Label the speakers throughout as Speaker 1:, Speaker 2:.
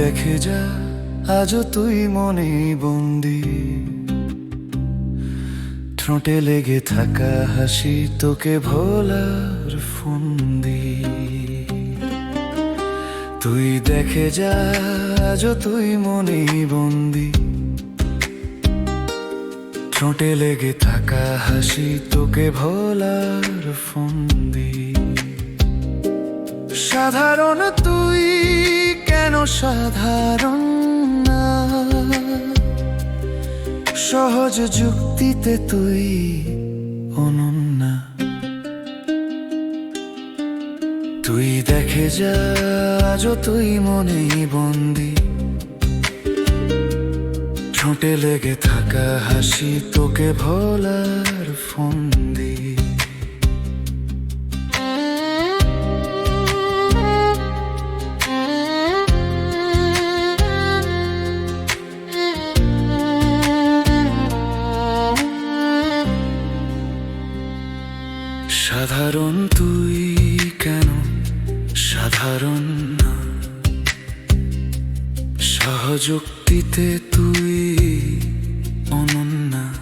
Speaker 1: দেখে যা, আজও তুই মনে বন্দি। ঠোঁটে লেগে থাকা হাসি তোকে ভোলার ফন্দি। তুই দেখে যা, আজও তুই মনে বন্দি। ঠোঁটে লেগে থাকা হাসি তোকে ভোলার ফন্দি। সাধারণ তুই সাধারণ না। সহজ যুক্তিতে তুই অনন্যা। তুই দেখে যা তুই মনে বন্দি। ঠোঁটে লেগে থাকা হাসি তোকে ভোলার ফন্দি। সাধারণ তুই কেন? সাধারণ না। সহযুক্তিতে তুই অনন্যা।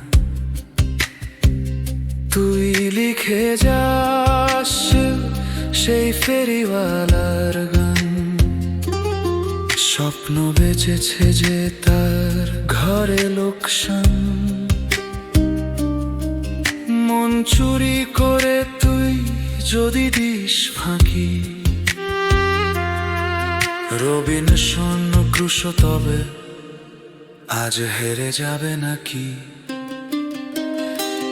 Speaker 1: তুই লিখে যাস সেই ফেরিওয়ালার গান। স্বপ্ন বেঁচেছে যে তার ঘরে লোকসান। চুরি করে তুই যদি দিস ফাঁকি। রবিন শূন্য ক্রুশ, তবে আজ হেরে যাবে নাকি?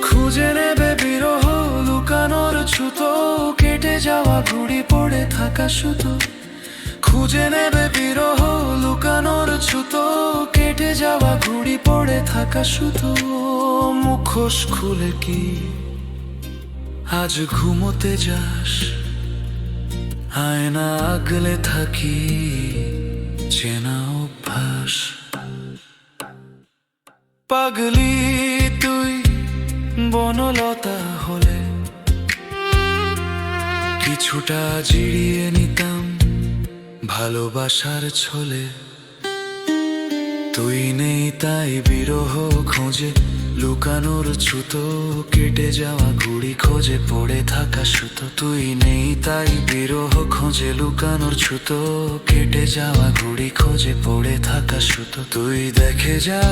Speaker 1: খুঁজে নেবে বিরহ, লুকানোর ছুতো, কেটে যাওয়া ঘুড়ি পড়ে থাকা সুতো। খুঁজে নেবে বিরহ, লুকানোর ছুতো, কেটে যাওয়া ঘুড়ি পড়ে থাকা সুতো। মুখোশ খুলে কি আজ ঘুমোতে যাস, আয়না আগলে থাকি, চেনা অভ্যাস। পাগলি তুই, বনলতা হলে। কিছুটা জিরিয়ে নিতাম ভালোবাসার ছলে। তুই নেই তাই বিরহ খোঁজে লুকানোর ছুতো, কেটে যাওয়া ঘুড়ি খোঁজে পড়ে থাকা সুতো। তুই নেই তাই বিরহ খোঁজে লুকানোর ছুতো, কেটে যাওয়া ঘুড়ি খোঁজে পড়ে থাকা সুতো। তুই দেখে যা,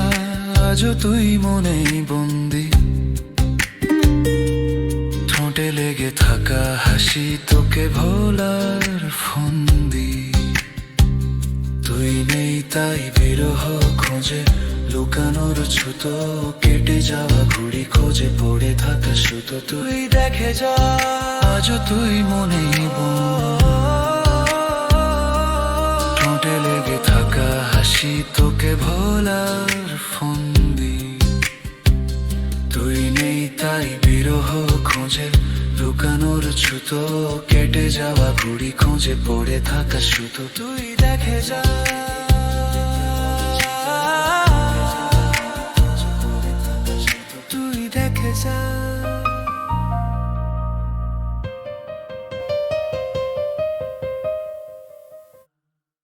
Speaker 1: আজও তুই মনে বন্দি। ঠোঁটে লেগে থাকা হাসি তোকে ভোলার ফন্দি। তুই নেই তাই বিরহ খোঁজে লুকানোর ছুতো, কেটে যাওয়া ঘুড়ি খোঁজে পড়ে থাকা সুতো। তুই দেখে যা, আজও তুই মনে ঠোঁটে লেগে থাকা হাসি তোকে ভোলার ফন্দি তুই নেই তাই বিরহ খোঁজে। লুকানোর ছুতো, কেটে যাওয়া ঘুড়ি খোঁজে পড়ে থাকা সুতো। তুই দেখে যা।